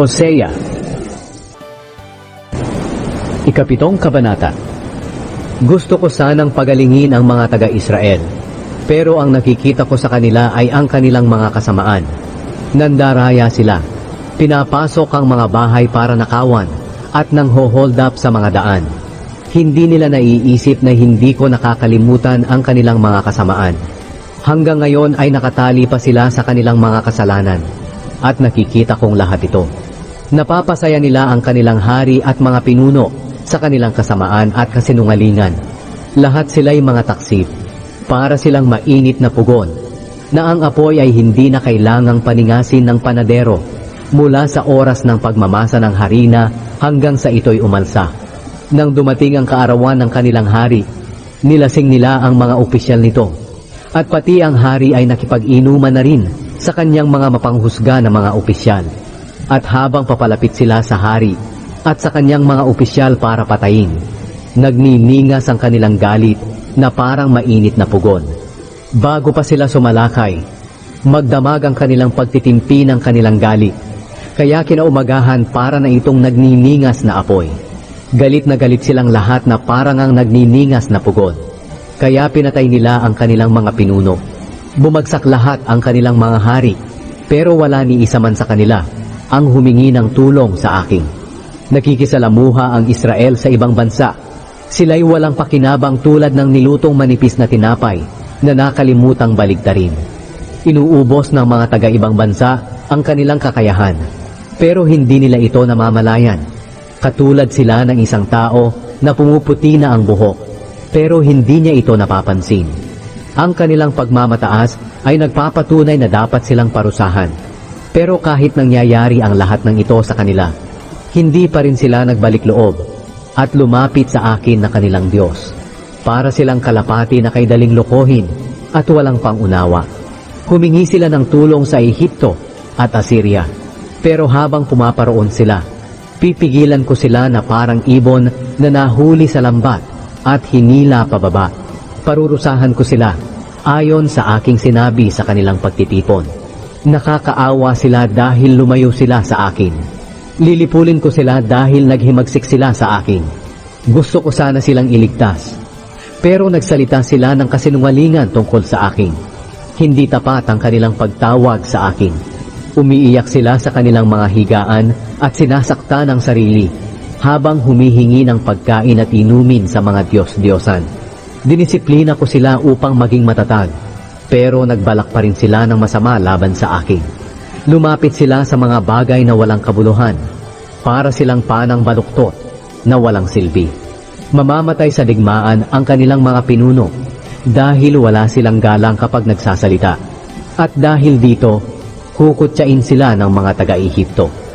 Hosea Ikapitong Kabanata Gusto ko sanang pagalingin ang mga taga-Israel, pero ang nakikita ko sa kanila ay ang kanilang mga kasamaan. Nandaraya sila, pinapasok ang mga bahay para nakawan, at nang hold up sa mga daan. Hindi nila naiisip na hindi ko nakakalimutan ang kanilang mga kasamaan. Hanggang ngayon ay nakatali pa sila sa kanilang mga kasalanan, at nakikita kong lahat ito. Napapasaya nila ang kanilang hari at mga pinuno sa kanilang kasamaan at kasinungalingan. Lahat sila'y mga taksip, para silang mainit na pugon, na ang apoy ay hindi na kailangang paningasin ng panadero mula sa oras ng pagmamasa ng harina hanggang sa ito'y umalsa. Nang dumating ang kaarawan ng kanilang hari, nilasing nila ang mga opisyal nito. At pati ang hari ay nakipag-inuman na rin sa kanyang mga mapanghusga na mga opisyal. At habang papalapit sila sa hari at sa kanyang mga opisyal para patayin, nagniningas ang kanilang galit na parang mainit na pugon. Bago pa sila sumalakay, magdamag ang kanilang pagtitimpi ng kanilang galit. Kaya kinaumagahan para na itong nagniningas na apoy. Galit na galit silang lahat na parang ang nagniningas na pugon. Kaya pinatay nila ang kanilang mga pinuno. Bumagsak lahat ang kanilang mga hari, pero wala ni isa man sa kanila ang humingi ng tulong sa akin. Nakikisalamuha ang Israel sa ibang bansa. Sila'y walang pakinabang tulad ng nilutong manipis na tinapay na nakalimutang baligtarin. Inuubos ng mga taga-ibang bansa ang kanilang kakayahan, pero hindi nila ito namamalayan. Katulad sila ng isang tao na pumuputi na ang buhok, pero hindi niya ito napapansin. Ang kanilang pagmamataas ay nagpapatunay na dapat silang parusahan. Pero kahit nangyayari ang lahat ng ito sa kanila, hindi pa rin sila nagbalik loob at lumapit sa akin na kanilang Diyos. Para silang kalapati na kay daling lokohin at walang pangunawa. Humingi sila ng tulong sa Ehipto at Assyria. Pero habang pumaparoon sila, pipigilan ko sila na parang ibon na nahuli sa lambat at hinila pababa. Parurusahan ko sila ayon sa aking sinabi sa kanilang pagtitipon. Nakakaawa sila dahil lumayo sila sa akin. Lilipulin ko sila dahil naghimagsik sila sa akin. Gusto ko sana silang iligtas. Pero nagsalita sila ng kasinungalingan tungkol sa akin. Hindi tapat ang kanilang pagtawag sa akin. Umiiyak sila sa kanilang mga higaan at sinasakta ng sarili habang humihingi ng pagkain at inumin sa mga Diyos-Diyosan. Dinisiplina ko sila upang maging matatag, pero nagbalak pa rin sila ng masama laban sa akin. Lumapit sila sa mga bagay na walang kabuluhan, para silang panang baluktot na walang silbi. Mamamatay sa digmaan ang kanilang mga pinuno dahil wala silang galang kapag nagsasalita. At dahil dito, hukutsain sila ng mga taga-Ehipto.